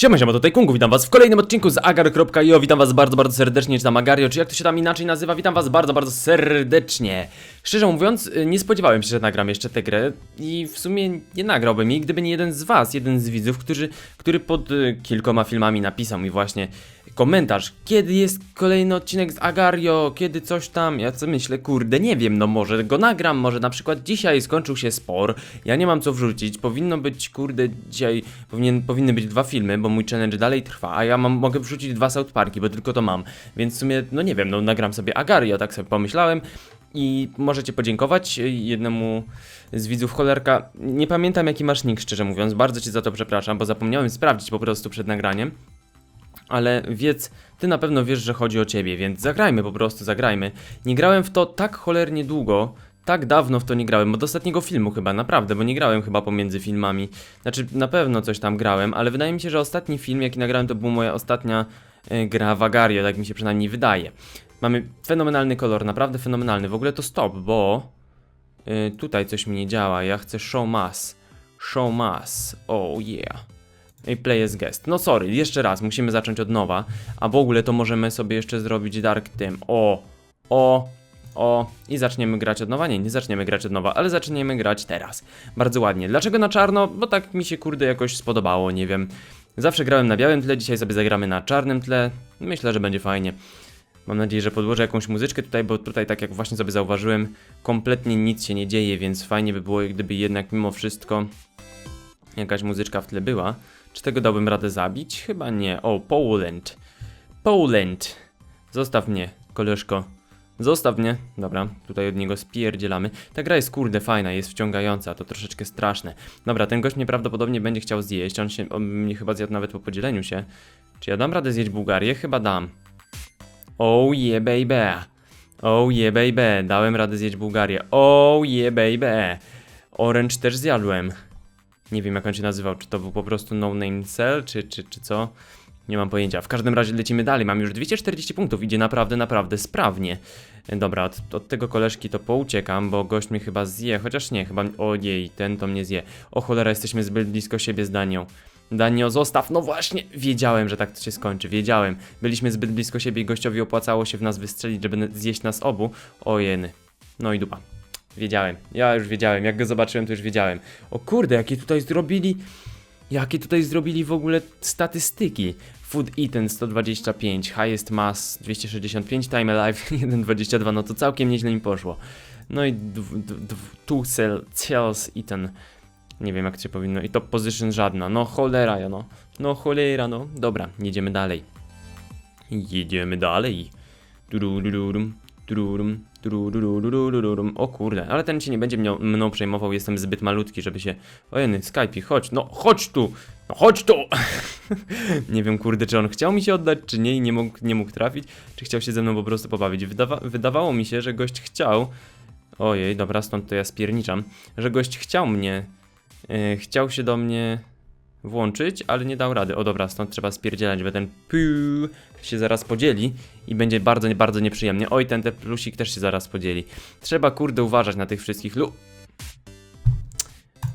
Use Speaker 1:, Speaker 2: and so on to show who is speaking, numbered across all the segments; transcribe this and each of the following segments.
Speaker 1: Siema, siema, tutaj Kungu, witam was w kolejnym odcinku z agar.io, witam was bardzo, bardzo serdecznie, czy tam Agario, czy jak to się tam inaczej nazywa, witam was bardzo, bardzo serdecznie. Szczerze mówiąc, y, nie spodziewałem się, że nagram jeszcze tę grę i w sumie nie nagrałbym jej, gdyby nie jeden z was, jeden z widzów, który, który pod y, kilkoma filmami napisał mi właśnie komentarz, kiedy jest kolejny odcinek z Agario, kiedy coś tam, ja co myślę, kurde, nie wiem, no może go nagram, może na przykład dzisiaj skończył się spor, ja nie mam co wrzucić, powinno być, kurde, dzisiaj powinien, powinny być dwa filmy, bo mój challenge dalej trwa, a ja mam, mogę wrzucić dwa South Parki, bo tylko to mam, więc w sumie, no nie wiem, no nagram sobie Agario, tak sobie pomyślałem. I możecie podziękować jednemu z widzów. Cholerka, nie pamiętam jaki masz nick, szczerze mówiąc, bardzo cię za to przepraszam, bo zapomniałem sprawdzić po prostu przed nagraniem, ale wiedz, ty na pewno wiesz, że chodzi o ciebie, więc zagrajmy po prostu, zagrajmy. Nie grałem w to tak cholernie długo, tak dawno w to nie grałem, od ostatniego filmu chyba, naprawdę, bo nie grałem chyba pomiędzy filmami. Znaczy, na pewno coś tam grałem, ale wydaje mi się, że ostatni film, jaki nagrałem, to była moja ostatnia y, gra w Agario, tak mi się przynajmniej wydaje. Mamy fenomenalny kolor, naprawdę fenomenalny. W ogóle to stop, bo y, tutaj coś mi nie działa. Ja chcę show mass. Show mass. Oh yeah. Play as guest. No sorry, jeszcze raz, musimy zacząć od nowa. A w ogóle to możemy sobie jeszcze zrobić dark tym. O, o, o. I zaczniemy grać od nowa. Nie, nie zaczniemy grać od nowa, ale zaczniemy grać teraz. Bardzo ładnie. Dlaczego na czarno? Bo tak mi się kurde jakoś spodobało, nie wiem. Zawsze grałem na białym tle, dzisiaj sobie zagramy na czarnym tle. Myślę, że będzie fajnie. Mam nadzieję, że podłożę jakąś muzyczkę tutaj, bo tutaj, tak jak właśnie sobie zauważyłem, kompletnie nic się nie dzieje, więc fajnie by było, gdyby jednak mimo wszystko jakaś muzyczka w tle była. Czy tego dałbym radę zabić? Chyba nie. O, Poland. Poland. Zostaw mnie, koleżko. Zostaw mnie. Dobra, tutaj od niego spierdzielamy. Ta gra jest kurde fajna, jest wciągająca, to troszeczkę straszne. Dobra, ten gość mnie prawdopodobnie będzie chciał zjeść. On się, on mnie chyba zjadł nawet po podzieleniu się. Czy ja dam radę zjeść Bułgarię? Chyba dam. Oh yeah baby. Oh yeah baby. Dałem radę zjeść Bułgarię. Oh yeah baby. Orange też zjadłem. Nie wiem jak on się nazywał, czy to był po prostu no name cell, czy, czy, czy co? Nie mam pojęcia. W każdym razie lecimy dalej. Mam już 240 punktów, idzie naprawdę, naprawdę sprawnie. E, Dobra, od, od tego koleżki to pouciekam, bo gość mnie chyba zje, chociaż nie, chyba... Ojej, ten to mnie zje. O cholera, jesteśmy zbyt blisko siebie z Danią. Danio, zostaw, no właśnie, wiedziałem, że tak to się skończy, wiedziałem. Byliśmy zbyt blisko siebie i gościowi opłacało się w nas wystrzelić, żeby zjeść nas obu. Ojeny. No i dupa. Wiedziałem, ja już wiedziałem, jak go zobaczyłem, to już wiedziałem. O kurde, jakie tutaj zrobili. Jakie tutaj zrobili w ogóle statystyki. Food eaten 125, highest mass 265, time alive 122, no to całkiem nieźle mi poszło. No i two cell, cells eaten. Nie wiem jak to się powinno. I top position żadna. No cholera, no. No cholera, no. Dobra, jedziemy dalej. Jedziemy dalej. Turururum, tururum, tururururururum. O kurde, ale ten się nie będzie mną, mną przejmował, jestem zbyt malutki, żeby się... Ojeny, Skype, chodź, no chodź tu! No chodź tu! nie wiem, kurde, czy on chciał mi się oddać, czy nie i nie mógł, nie mógł trafić, czy chciał się ze mną po prostu pobawić. Wydawa wydawało mi się, że gość chciał... Ojej, dobra, stąd to ja spierniczam. Że gość chciał mnie... Yy, chciał się do mnie włączyć, ale nie dał rady. O dobra, stąd trzeba spierdzielać, bo ten piu się zaraz podzieli i będzie bardzo, bardzo nieprzyjemnie. Oj, ten te plusik też się zaraz podzieli. Trzeba kurde uważać na tych wszystkich lu...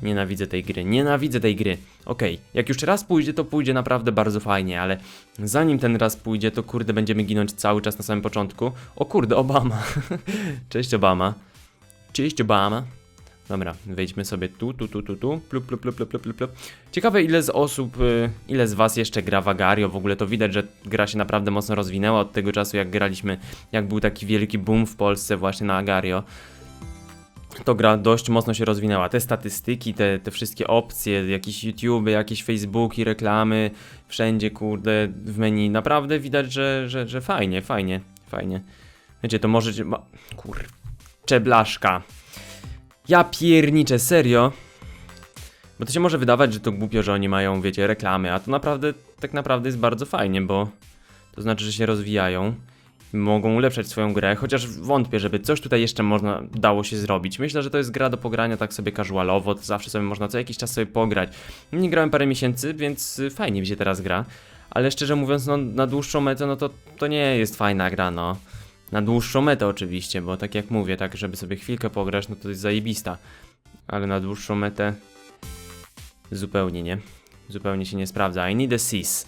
Speaker 1: Nienawidzę tej gry, nienawidzę tej gry. Okej, jak już raz pójdzie, to pójdzie naprawdę bardzo fajnie, ale zanim ten raz pójdzie, to kurde będziemy ginąć cały czas na samym początku. O kurde, Obama. Cześć Obama. Cześć Obama. Dobra, wejdźmy sobie tu, tu, tu, tu, tu. Plup, plup, plup, plup, plup, plup. Ciekawe ile z osób, y, ile z was jeszcze gra w Agario. W ogóle to widać, że gra się naprawdę mocno rozwinęła od tego czasu, jak graliśmy, jak był taki wielki boom w Polsce właśnie na Agario. To gra dość mocno się rozwinęła. Te statystyki, te, te wszystkie opcje, jakieś YouTube, jakieś Facebooki, reklamy, wszędzie, kurde, w menu. Naprawdę widać, że, że, że fajnie, fajnie, fajnie. Wiecie, to możecie... Ma... Kurczę, blaszka. Ja pierniczę, serio? Bo to się może wydawać, że to głupio, że oni mają, wiecie, reklamy, a to naprawdę, tak naprawdę jest bardzo fajnie, bo to znaczy, że się rozwijają i mogą ulepszać swoją grę, chociaż wątpię, żeby coś tutaj jeszcze można dało się zrobić. Myślę, że to jest gra do pogrania tak sobie casualowo, to zawsze sobie można co jakiś czas sobie pograć. Nie grałem parę miesięcy, więc y, fajnie mi się teraz gra, ale szczerze mówiąc, no na dłuższą metę, no to to nie jest fajna gra, no. Na dłuższą metę oczywiście, bo tak jak mówię, tak żeby sobie chwilkę pograć, no to jest zajebista. Ale na dłuższą metę zupełnie nie. Zupełnie się nie sprawdza. I need a sis.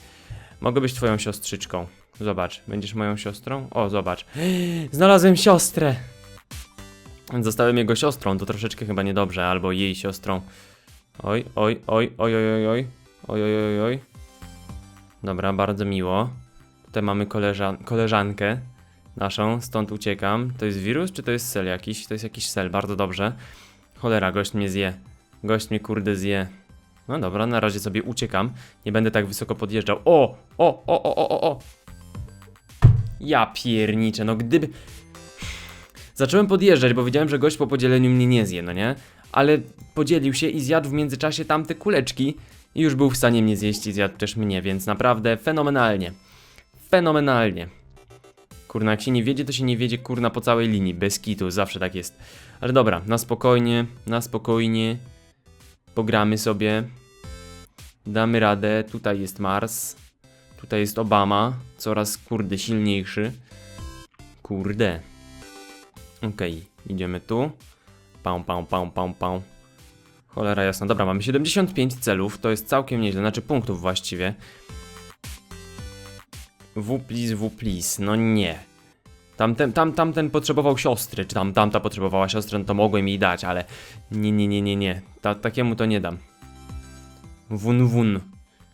Speaker 1: Mogę być twoją siostrzyczką. Zobacz, będziesz moją siostrą? O, zobacz. Znalazłem siostrę! Zostałem jego siostrą, to troszeczkę chyba niedobrze, albo jej siostrą. Oj, oj, oj, oj, oj, oj, oj, oj, oj, oj. Dobra, bardzo miło. Tutaj mamy koleżan koleżankę naszą, stąd uciekam. To jest wirus, czy to jest sel jakiś? To jest jakiś sel, bardzo dobrze. Cholera, gość mnie zje. Gość mnie kurde zje. No dobra, na razie sobie uciekam. Nie będę tak wysoko podjeżdżał. O! O! O! O! O! O! o. Ja pierniczę, no gdyby... Zacząłem podjeżdżać, bo wiedziałem, że gość po podzieleniu mnie nie zje, no nie? Ale podzielił się i zjadł w międzyczasie tamte kuleczki i już był w stanie mnie zjeść i zjadł też mnie, więc naprawdę fenomenalnie. Fenomenalnie. Kurna, jak się nie wiedzie, to się nie wiedzie kurna po całej linii, bez kitu, zawsze tak jest. Ale dobra, na spokojnie, na spokojnie. Pogramy sobie. Damy radę, tutaj jest Mars. Tutaj jest Obama, coraz kurde silniejszy. Kurde. Okej, idziemy tu. Pał, pał, pał, pał, pał. Cholera jasna. Dobra, mamy 75 celów, to jest całkiem nieźle, znaczy punktów właściwie. W please, W please, no nie. Tamten, tam, tamten potrzebował siostry, czy tam tamta potrzebowała siostry, no to mogłem jej dać, ale nie, nie, nie, nie, nie. Ta, takiemu to nie dam. Wun, wun.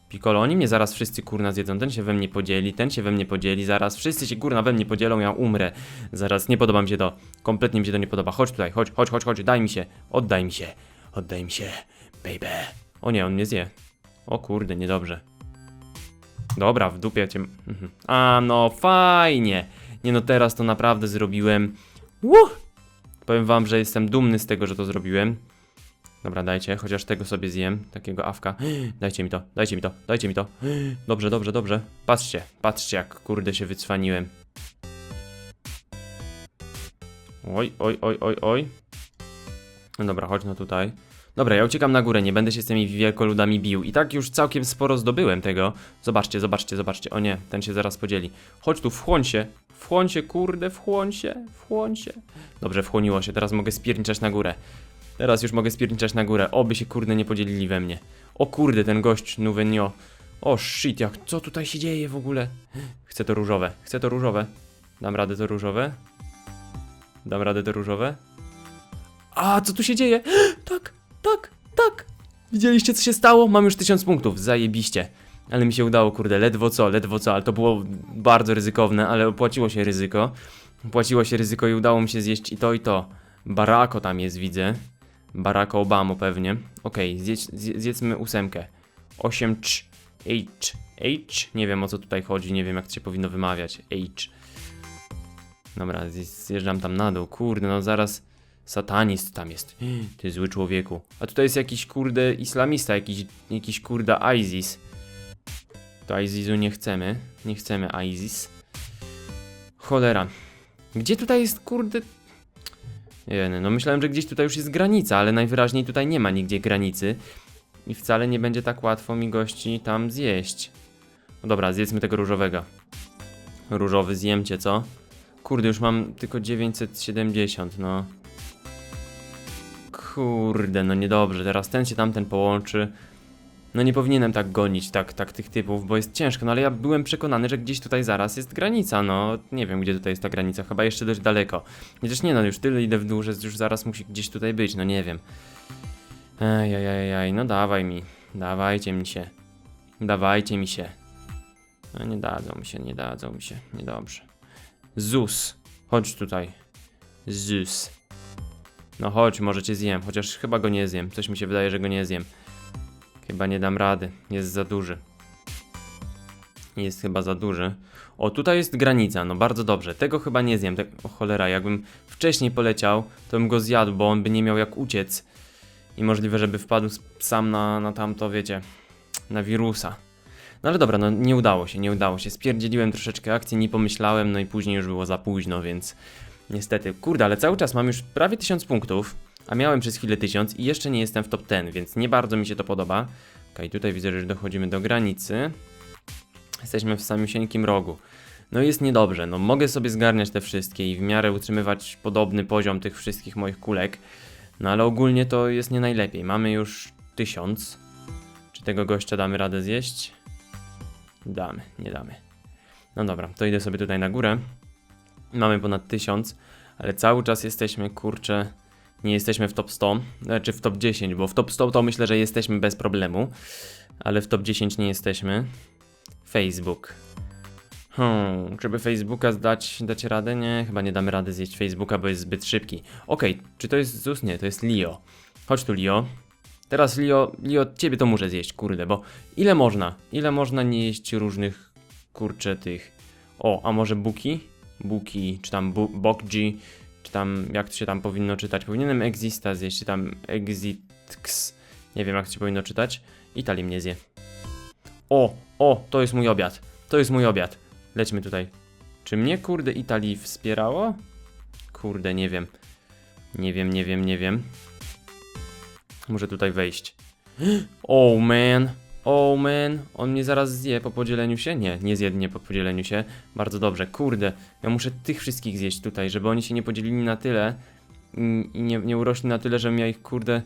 Speaker 1: Piccolo, oni mnie zaraz wszyscy kurna zjedzą, ten się we mnie podzieli, ten się we mnie podzieli, zaraz wszyscy się kurna we mnie podzielą, ja umrę. Zaraz, nie podoba mi się to, kompletnie mi się to nie podoba. Chodź tutaj, chodź, chodź, chodź, chodź, daj mi się, oddaj mi się, oddaj mi się, baby. O nie, on mnie zje. O kurde, niedobrze. Dobra, w dupie cię... Mhm. A, no fajnie. Nie no, teraz to naprawdę zrobiłem. Łuh! Powiem wam, że jestem dumny z tego, że to zrobiłem. Dobra, dajcie, chociaż tego sobie zjem, takiego awka. Dajcie mi to, dajcie mi to, dajcie mi to. Dobrze, dobrze, dobrze. Patrzcie, patrzcie jak kurde się wycwaniłem. Oj, oj, oj, oj, oj. No dobra, chodź no tutaj. Dobra, ja uciekam na górę, nie będę się z tymi wielkoludami bił. I tak już całkiem sporo zdobyłem tego. Zobaczcie, zobaczcie, zobaczcie. O nie, ten się zaraz podzieli. Chodź tu, wchłoń się. Wchłoń się, kurde, wchłoń się, wchłoń się. Dobrze, wchłoniło się, teraz mogę spierniczać na górę. Teraz już mogę spierniczać na górę. Oby się kurde nie podzielili we mnie. O kurde, ten gość, Nuvenio. O shit, jak, co tutaj się dzieje w ogóle? Chcę to różowe, chcę to różowe. Dam radę to różowe? Dam radę to różowe? A, co tu się dzieje? Widzieliście, co się stało? Mam już tysiąc punktów, zajebiście. Ale mi się udało, kurde, ledwo co, ledwo co, ale to było bardzo ryzykowne, ale opłaciło się ryzyko. Opłaciło się ryzyko i udało mi się zjeść i to, i to. Barako tam jest, widzę. Barako Obamo pewnie. Okej, zjedz, zje- zjedzmy ósemkę. 8 cz. H. H? Nie wiem o co tutaj chodzi, nie wiem jak się powinno wymawiać. H. Dobra, zje- zjeżdżam tam na dół. Kurde, no zaraz satanist tam jest. Ty zły człowieku. A tutaj jest jakiś kurde islamista, jakiś, jakiś kurde ISIS. To ISISu nie chcemy. Nie chcemy ISIS. Cholera. Gdzie tutaj jest kurde... Jeny, no myślałem, że gdzieś tutaj już jest granica, ale najwyraźniej tutaj nie ma nigdzie granicy. I wcale nie będzie tak łatwo mi gości tam zjeść. No dobra, zjedzmy tego różowego. Różowy zjemcie, co? Kurde, już mam tylko 970, no. Kurde, no niedobrze. Teraz ten się tamten połączy. No nie powinienem tak gonić, tak, tak tych typów, bo jest ciężko, no ale ja byłem przekonany, że gdzieś tutaj zaraz jest granica, no nie wiem gdzie tutaj jest ta granica, chyba jeszcze dość daleko. Chociaż nie no, już tyle idę w dół, że już zaraz musi gdzieś tutaj być, no nie wiem. Ejajajaj, no dawaj mi, dawajcie mi się, dawajcie mi się. No nie dadzą mi się, nie dadzą mi się, niedobrze. Zus, chodź tutaj. Zus. No chodź, może cię zjem, chociaż chyba go nie zjem, coś mi się wydaje, że go nie zjem. Chyba nie dam rady, jest za duży. Jest chyba za duży. O, tutaj jest granica, no bardzo dobrze. Tego chyba nie zjem. Te... O cholera, jakbym wcześniej poleciał, to bym go zjadł, bo on by nie miał jak uciec. I możliwe, żeby wpadł sam na, na tamto, wiecie, na wirusa. No ale dobra, no nie udało się, nie udało się. Spierdzieliłem troszeczkę akcji, nie pomyślałem, no i później już było za późno, więc niestety. Kurde, ale cały czas mam już prawie 1000 punktów, a miałem przez chwilę 1000 i jeszcze nie jestem w top 10, więc nie bardzo mi się to podoba. Okej, tutaj widzę, że dochodzimy do granicy. Jesteśmy w samiusieńkim rogu. No jest niedobrze, no mogę sobie zgarniać te wszystkie i w miarę utrzymywać podobny poziom tych wszystkich moich kulek. No ale ogólnie to jest nie najlepiej. Mamy już 1000 czy tego gościa damy radę zjeść? Damy, nie damy. No dobra, to idę sobie tutaj na górę. Mamy ponad 1000, ale cały czas jesteśmy, kurczę, nie jesteśmy w top 100, znaczy w top 10, bo w top 100 to myślę, że jesteśmy bez problemu, ale w top 10 nie jesteśmy. Facebook. Hmm, żeby Facebooka zdać, dać radę? Nie, chyba nie damy rady zjeść Facebooka, bo jest zbyt szybki. Okej, czy to jest Zus? Nie, to jest Leo. Chodź tu, Leo. Teraz Leo, Leo, ciebie to muszę zjeść, kurde, bo ile można? Ile można nie jeść różnych, kurcze, tych... O, a może Buki? Buki, czy tam bu Bokji, czy tam, jak to się tam powinno czytać? Powinienem Exista zjeść, czy tam Exitx. Nie wiem, jak to się powinno czytać. Italii mnie zje. O, o, to jest mój obiad. To jest mój obiad. Lećmy tutaj. Czy mnie, kurde, Italii wspierało? Kurde, nie wiem. Nie wiem, nie wiem, nie wiem. Muszę tutaj wejść. Oh man. Oh man. On mnie zaraz zje po podzieleniu się? Nie, nie zje mnie po podzieleniu się. Bardzo dobrze. Kurde, ja muszę tych wszystkich zjeść tutaj, żeby oni się nie podzielili na tyle i nie, nie urośli na tyle, żebym ja ich, kurde,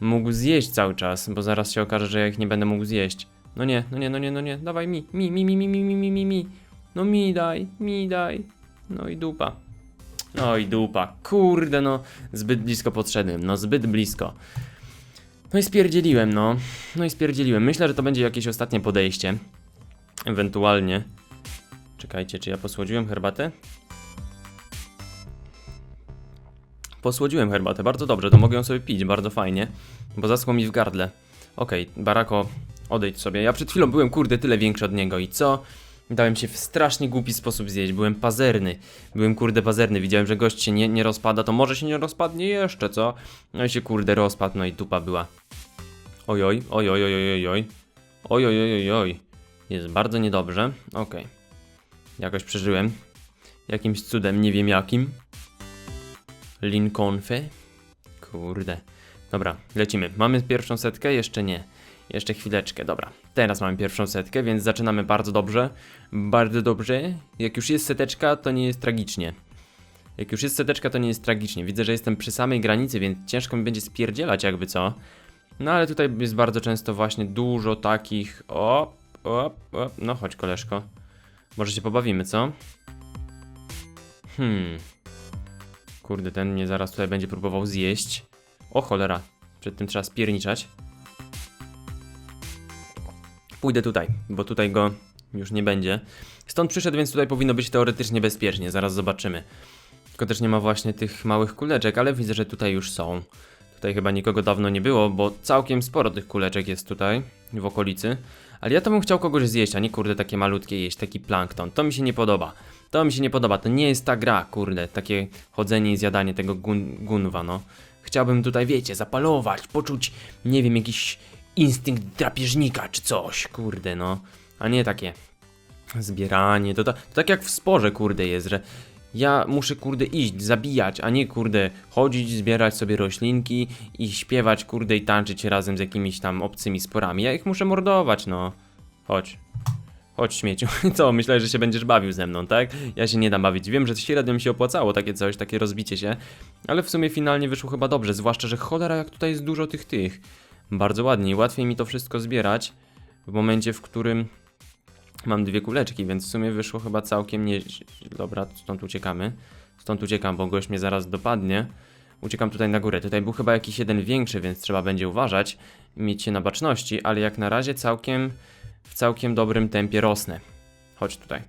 Speaker 1: mógł zjeść cały czas, bo zaraz się okaże, że ja ich nie będę mógł zjeść. No nie, no nie, no nie, no nie, dawaj mi, mi, mi, mi, mi, mi, mi, mi, mi, mi. No mi daj, mi daj. No i dupa. No i dupa. Kurde, no, zbyt blisko podszedłem, no zbyt blisko. No i spierdzieliłem, no. No i spierdzieliłem. Myślę, że to będzie jakieś ostatnie podejście. Ewentualnie. Czekajcie, czy ja posłodziłem herbatę? Posłodziłem herbatę, bardzo dobrze, to mogę ją sobie pić, bardzo fajnie, bo zaschło mi w gardle. Okej, Barako, odejdź sobie. Ja przed chwilą byłem, kurde, tyle większy od niego i co? Dałem się w strasznie głupi sposób zjeść, byłem pazerny. Byłem, kurde, pazerny, widziałem, że gość się nie, nie rozpada, to może się nie rozpadnie jeszcze, co? No i się, kurde, rozpadł, no i dupa była. Ojoj, ojoj, ojoj, ojoj. Ojoj, ojoj, ojoj. Jest bardzo niedobrze, okej. Jakoś przeżyłem. Jakimś cudem, nie wiem jakim. Lincolnfy. Kurde. Dobra, lecimy. Mamy pierwszą setkę? Jeszcze nie. Jeszcze chwileczkę, dobra. Teraz mamy pierwszą setkę, więc zaczynamy bardzo dobrze. Bardzo dobrze. Jak już jest seteczka, to nie jest tragicznie. Jak już jest seteczka, to nie jest tragicznie. Widzę, że jestem przy samej granicy, więc ciężko mi będzie spierdzielać jakby co. No ale tutaj jest bardzo często właśnie dużo takich... O, o, o. No chodź koleżko. Może się pobawimy, co? Hmm. Kurde, ten mnie zaraz tutaj będzie próbował zjeść. O cholera, przed tym trzeba spierniczać. Pójdę tutaj, bo tutaj go już nie będzie. Stąd przyszedł, więc tutaj powinno być teoretycznie bezpiecznie, zaraz zobaczymy. Tylko też nie ma właśnie tych małych kuleczek, ale widzę, że tutaj już są. Tutaj chyba nikogo dawno nie było, bo całkiem sporo tych kuleczek jest tutaj, w okolicy. Ale ja to bym chciał kogoś zjeść, a nie kurde takie malutkie jeść, taki plankton. To mi się nie podoba. To mi się nie podoba, to nie jest ta gra, kurde, takie chodzenie i zjadanie tego gun gunwa, no. Chciałbym tutaj, wiecie, zapalować, poczuć, nie wiem, jakiś instynkt drapieżnika czy coś, kurde, no. A nie takie zbieranie, to, ta, to tak jak w sporze, kurde, jest, że ja muszę, kurde, iść, zabijać, a nie, kurde, chodzić, zbierać sobie roślinki i śpiewać, kurde, i tańczyć razem z jakimiś tam obcymi sporami. Ja ich muszę mordować, no. Chodź. Chodź, śmieciu. Co, myślałeś, że się będziesz bawił ze mną, tak? Ja się nie dam bawić. Wiem, że średnio mi się opłacało takie coś, takie rozbicie się, ale w sumie finalnie wyszło chyba dobrze, zwłaszcza, że cholera, jak tutaj jest dużo tych tych. Bardzo ładnie i łatwiej mi to wszystko zbierać w momencie, w którym mam dwie kuleczki, więc w sumie wyszło chyba całkiem nie... Dobra, stąd uciekamy. Stąd uciekam, bo gość mnie zaraz dopadnie. Uciekam tutaj na górę. Tutaj był chyba jakiś jeden większy, więc trzeba będzie uważać, mieć się na baczności, ale jak na razie całkiem w całkiem dobrym tempie rosnę. Chodź tutaj.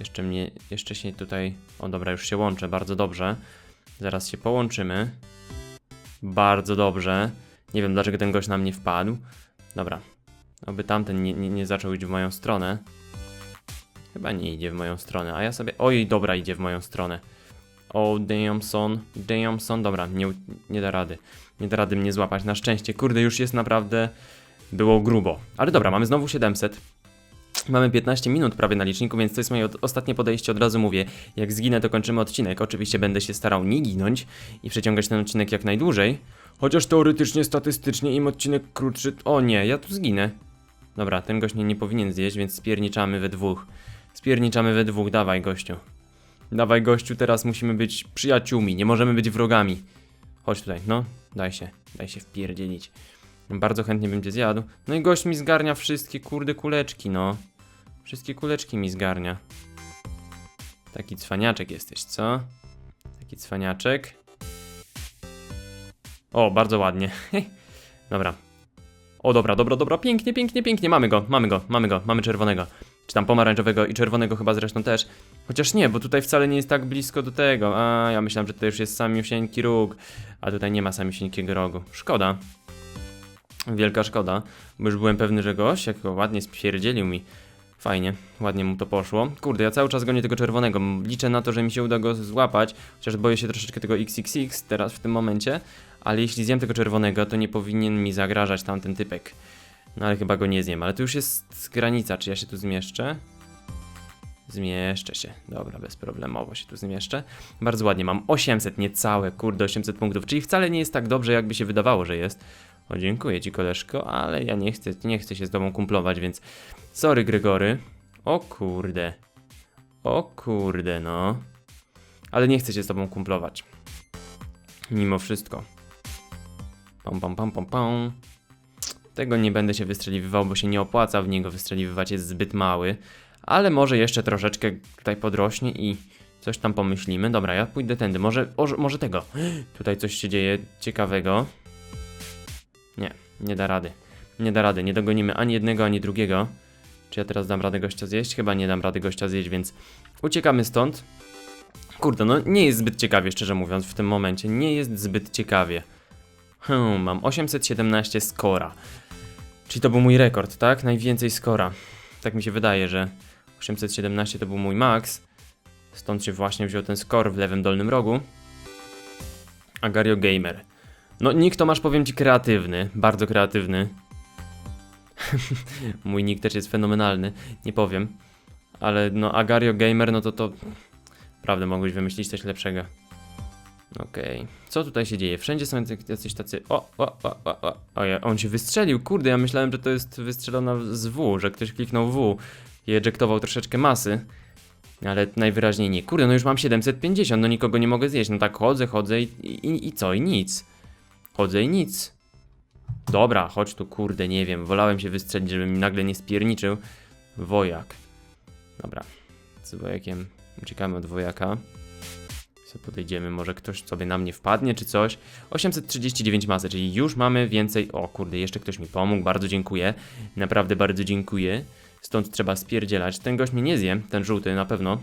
Speaker 1: Jeszcze mnie, jeszcze się tutaj, o dobra, już się łączę, bardzo dobrze. Zaraz się połączymy. Bardzo dobrze. Nie wiem dlaczego ten gość na mnie wpadł. Dobra. Oby tamten nie, nie, nie zaczął iść w moją stronę. Chyba nie idzie w moją stronę, a ja sobie... Oj, dobra, idzie w moją stronę. O, Damson, Damson, dobra, nie, nie da rady. Nie da rady mnie złapać, na szczęście. Kurde, już jest naprawdę... Było grubo. Ale dobra, mamy znowu 700. Mamy 15 minut prawie na liczniku, więc to jest moje ostatnie podejście, od razu mówię. Jak zginę, to kończymy odcinek. Oczywiście będę się starał nie ginąć i przeciągać ten odcinek jak najdłużej. Chociaż teoretycznie, statystycznie im odcinek krótszy... O nie, ja tu zginę. Dobra, ten gość nie powinien zjeść, więc spierniczamy we dwóch. Spierniczamy we dwóch, dawaj gościu. Dawaj gościu, teraz musimy być przyjaciółmi, nie możemy być wrogami. Chodź tutaj, no, daj się, daj się wpierdzielić. Bardzo chętnie bym cię zjadł. No i gość mi zgarnia wszystkie kurde kuleczki, no. Wszystkie kuleczki mi zgarnia. Taki cwaniaczek jesteś, co? Taki cwaniaczek. O, bardzo ładnie. dobra. O, dobra, dobra, dobra, pięknie, pięknie, pięknie. Mamy go, mamy go, mamy go, mamy czerwonego. Czy tam pomarańczowego i czerwonego chyba zresztą też. Chociaż nie, bo tutaj wcale nie jest tak blisko do tego. A, ja myślałem, że to już jest samiusieńki róg. A tutaj nie ma samiusieńkiego rogu. Szkoda. Wielka szkoda, bo już byłem pewny, że gość, jak go ładnie spierdzielił mi. Fajnie, ładnie mu to poszło. Kurde, ja cały czas gonię tego czerwonego. Liczę na to, że mi się uda go złapać, chociaż boję się troszeczkę tego XXX teraz w tym momencie. Ale jeśli zjem tego czerwonego, to nie powinien mi zagrażać tamten typek. No ale chyba go nie zjem, ale tu już jest granica, czy ja się tu zmieszczę? Zmieszczę się, dobra, bezproblemowo się tu zmieszczę. Bardzo ładnie, mam 800, niecałe, kurde, 800 punktów, czyli wcale nie jest tak dobrze, jakby się wydawało, że jest. O, dziękuję ci, koleżko, ale ja nie chcę, nie chcę się z tobą kumplować, więc sorry, Gregory. O kurde. O kurde, no. Ale nie chcę się z tobą kumplować. Mimo wszystko. Pam, pam, pam, pam, pam. Tego nie będę się wystrzeliwywał, bo się nie opłaca w niego wystrzeliwywać, jest zbyt mały. Ale może jeszcze troszeczkę tutaj podrośnie i coś tam pomyślimy. Dobra, ja pójdę tędy. Może, może tego. Tutaj coś się dzieje ciekawego. Nie, nie da rady. Nie da rady. Nie dogonimy ani jednego, ani drugiego. Czy ja teraz dam radę gościa zjeść? Chyba nie dam rady gościa zjeść, więc uciekamy stąd. Kurde, no nie jest zbyt ciekawie, szczerze mówiąc, w tym momencie. Nie jest zbyt ciekawie. Hmm, mam 817 skora. Czyli to był mój rekord, tak? Najwięcej skora. Tak mi się wydaje, że 817 to był mój max. Stąd się właśnie wziął ten skor w lewym dolnym rogu. Agario Gamer. No, nick to masz, powiem ci, kreatywny. Bardzo kreatywny. mój nick też jest fenomenalny. Nie powiem. Ale no, Agario Gamer, no to to... Prawda, mogłeś wymyślić coś lepszego. Okej. Co tutaj się dzieje? Wszędzie są jacyś tacy. O, o, o, o, o. Ojej, on się wystrzelił. Kurde, ja myślałem, że to jest wystrzelona z W, że ktoś kliknął W i ejektował troszeczkę masy. Ale najwyraźniej nie. Kurde, no już mam 750, no nikogo nie mogę zjeść. No tak chodzę, chodzę i, i, i co? I nic. Chodzę i nic. Dobra, chodź tu, kurde, nie wiem. Wolałem się wystrzelić, żeby mi nagle nie spierniczył. Wojak. Dobra. Z wojakiem uciekamy od wojaka. Co podejdziemy, może ktoś sobie na mnie wpadnie czy coś. 839 masy, czyli już mamy więcej. O kurde, jeszcze ktoś mi pomógł, bardzo dziękuję. Naprawdę bardzo dziękuję. Stąd trzeba spierdzielać. Ten gość mnie nie zje, ten żółty na pewno.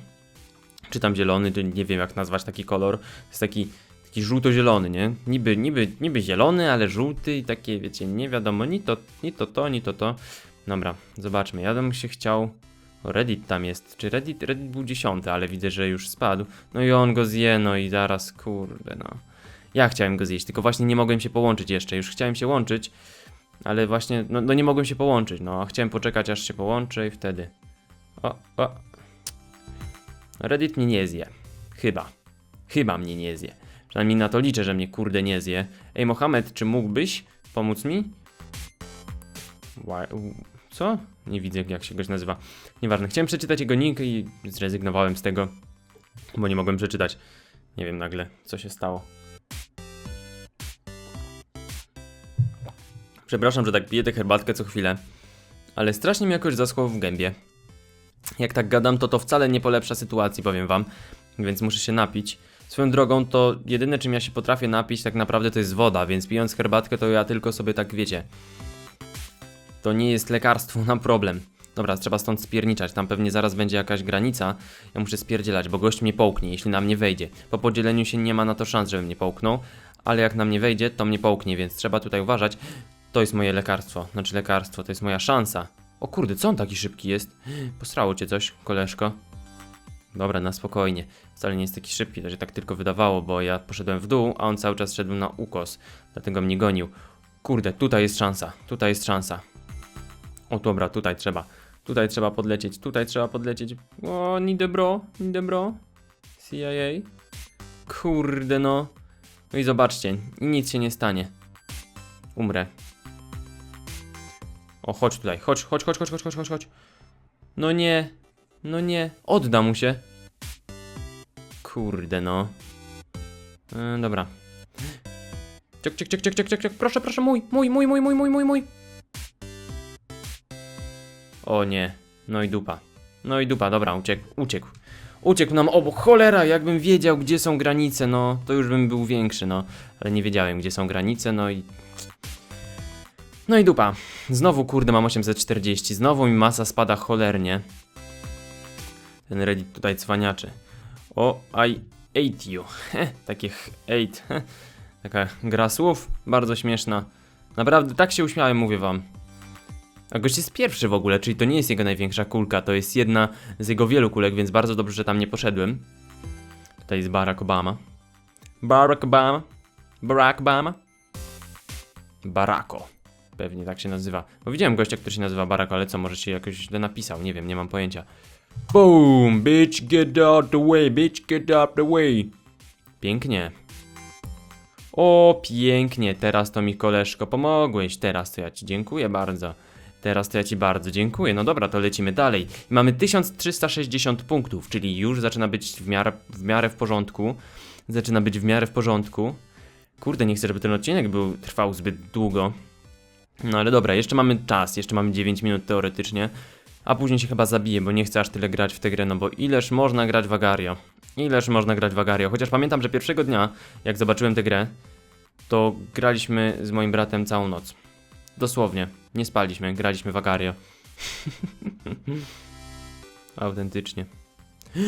Speaker 1: Czy tam zielony, to nie wiem jak nazwać taki kolor. Jest taki, taki żółto-zielony, nie? Niby, niby, niby zielony, ale żółty i takie, wiecie, nie wiadomo, ni to, ni to to, ni to to. Dobra, zobaczmy. Ja bym się chciał... Reddit tam jest. Czy Reddit, Reddit był dziesiąty, ale widzę, że już spadł. No i on go zje, no i zaraz, kurde, no. Ja chciałem go zjeść, tylko właśnie nie mogłem się połączyć jeszcze. Już chciałem się łączyć, ale właśnie, no, no nie mogłem się połączyć, no. Chciałem poczekać, aż się połączę i wtedy... O, o. Reddit mnie nie zje. Chyba. Chyba mnie nie zje. Przynajmniej na to liczę, że mnie kurde nie zje. Ej, Mohamed, czy mógłbyś pomóc mi? Co? Nie widzę, jak się goś nazywa. Nieważne. Chciałem przeczytać jego nick i zrezygnowałem z tego, bo nie mogłem przeczytać. Nie wiem nagle, co się stało. Przepraszam, że tak piję tę herbatkę co chwilę, ale strasznie mi jakoś zaschło w gębie. Jak tak gadam, to to wcale nie polepsza sytuacji, powiem wam, więc muszę się napić. Swoją drogą, to jedyne czym ja się potrafię napić tak naprawdę to jest woda, więc pijąc herbatkę to ja tylko sobie tak wiecie. To nie jest lekarstwo na problem. Dobra, trzeba stąd spierniczać, tam pewnie zaraz będzie jakaś granica. Ja muszę spierdzielać, bo gość mnie połknie, jeśli na mnie wejdzie. Po podzieleniu się nie ma na to szans, żeby mnie połknął, ale jak na mnie wejdzie, to mnie połknie, więc trzeba tutaj uważać. To jest moje lekarstwo, znaczy lekarstwo, to jest moja szansa. O kurde, co on taki szybki jest? Posrało cię coś, koleżko? Dobra, na spokojnie. Wcale nie jest taki szybki, to się tak tylko wydawało, bo ja poszedłem w dół, a on cały czas szedł na ukos. Dlatego mnie gonił. Kurde, tutaj jest szansa, tutaj jest szansa. O dobra, tutaj trzeba. Tutaj trzeba podlecieć, tutaj trzeba podlecieć. O, nidę bro, nidę bro. CIA. Kurde no. No i zobaczcie, nic się nie stanie. Umrę. O, chodź tutaj, chodź, chodź, chodź, chodź, chodź, chodź, chodź, chodź. No nie, no nie, odda mu się. Kurde no. E, dobra. Ciek, ciek, ciek, ciek, ciek, ciek, ciek. Proszę, proszę, mój, mój, mój, mój, mój, mój, mój, mój. O nie, no i dupa. No i dupa, dobra, uciekł, uciekł. Uciekł nam obok, cholera, jakbym wiedział, gdzie są granice, no, to już bym był większy, no. Ale nie wiedziałem, gdzie są granice, no i... No i dupa. Znowu, kurde, mam 840, znowu mi masa spada cholernie. Ten Reddit tutaj cwaniaczy. O, I ate you. Heh, takie ch- ate. Taka gra słów, bardzo śmieszna. Naprawdę, tak się uśmiałem, mówię wam. A gość jest pierwszy w ogóle, czyli to nie jest jego największa kulka, to jest jedna z jego wielu kulek, więc bardzo dobrze, że tam nie poszedłem. Tutaj jest Barack Obama. Barack Obama. Barack Obama. Barako. Pewnie tak się nazywa. Bo widziałem gościa, który się nazywa Barako, ale co, może się jakoś źle napisał, nie wiem, nie mam pojęcia. Boom, bitch, get out the way, bitch, get out the way. Pięknie. O, pięknie, teraz to mi koleżko pomogłeś, teraz to ja ci dziękuję bardzo. Teraz to ja ci bardzo dziękuję. No dobra, to lecimy dalej. Mamy 1360 punktów, czyli już zaczyna być w miarę, w miarę w porządku. Zaczyna być w miarę w porządku. Kurde, nie chcę, żeby ten odcinek był trwał zbyt długo. No ale dobra, jeszcze mamy czas, jeszcze mamy 9 minut teoretycznie. A później się chyba zabiję, bo nie chcę aż tyle grać w tę grę, no bo ileż można grać w Agario. Ileż można grać w Agario. Chociaż pamiętam, że pierwszego dnia, jak zobaczyłem tę grę, to graliśmy z moim bratem całą noc. Dosłownie. Nie spaliśmy, graliśmy w Agario. Autentycznie.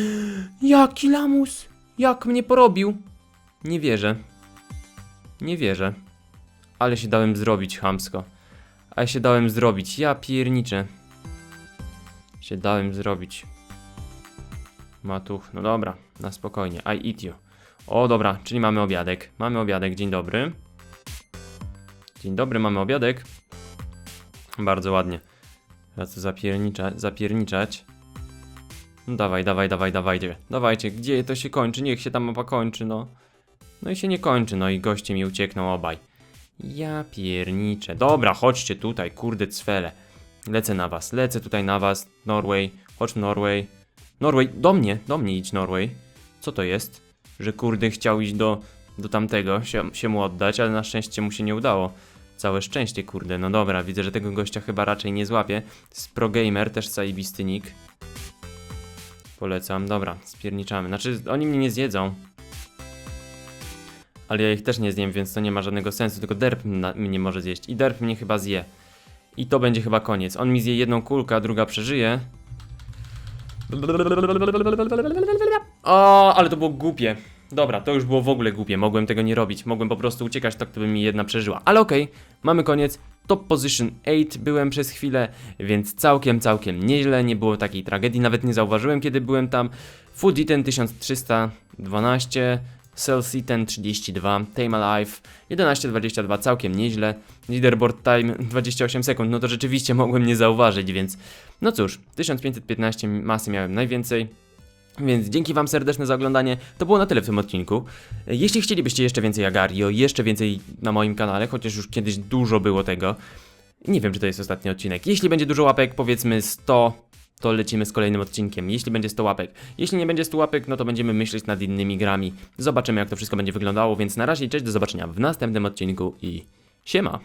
Speaker 1: Jaki lamus! Jak mnie porobił! Nie wierzę. Nie wierzę. Ale się dałem zrobić, chamsko. Ale się dałem zrobić, ja pierniczę. Się dałem zrobić. Matuch, no dobra, na spokojnie. I eat you. O, dobra, czyli mamy obiadek. Mamy obiadek, dzień dobry. Dzień dobry, mamy obiadek. Bardzo ładnie. Teraz zapiernicza, zapierniczać. No dawaj, dawaj, dawaj, dawajcie. Dawajcie, gdzie to się kończy? Niech się ta mapa kończy, no. No i się nie kończy, no i goście mi uciekną obaj. Ja pierniczę. Dobra, chodźcie tutaj, kurde cwele. Lecę na was, lecę tutaj na was. Norway, chodź Norway. Norway, do mnie, do mnie idź Norway. Co to jest? Że kurde chciał iść do, do tamtego, się, się mu oddać, ale na szczęście mu się nie udało. Całe szczęście, kurde. No dobra, widzę, że tego gościa chyba raczej nie złapię. Z Pro Gamer, też zajebisty nick. Polecam. Dobra, spierniczamy. Znaczy, oni mnie nie zjedzą. Ale ja ich też nie zjem, więc to nie ma żadnego sensu. Tylko derp mnie może zjeść. I derp mnie chyba zje. I to będzie chyba koniec. On mi zje jedną kulkę, a druga przeżyje. O, ale to było głupie. Dobra, to już było w ogóle głupie. Mogłem tego nie robić. Mogłem po prostu uciekać, tak to by mi jedna przeżyła. Ale okej, mamy koniec. Top position 8 byłem przez chwilę, więc całkiem, całkiem nieźle. Nie było takiej tragedii. Nawet nie zauważyłem, kiedy byłem tam. Food Eaten 1312. Celsi ten 32, Tame Alive 11.22, całkiem nieźle. Leaderboard time 28 sekund, no to rzeczywiście mogłem nie zauważyć, więc no cóż, 1515 masy miałem najwięcej. Więc dzięki Wam serdeczne za oglądanie. To było na tyle w tym odcinku. Jeśli chcielibyście jeszcze więcej Agario, jeszcze więcej na moim kanale, chociaż już kiedyś dużo było tego. Nie wiem, czy to jest ostatni odcinek. Jeśli będzie dużo łapek, powiedzmy 100, to lecimy z kolejnym odcinkiem. Jeśli będzie 100 łapek. Jeśli nie będzie 100 łapek, no to będziemy myśleć nad innymi grami. Zobaczymy, jak to wszystko będzie wyglądało. Więc na razie, cześć, do zobaczenia w następnym odcinku i siema.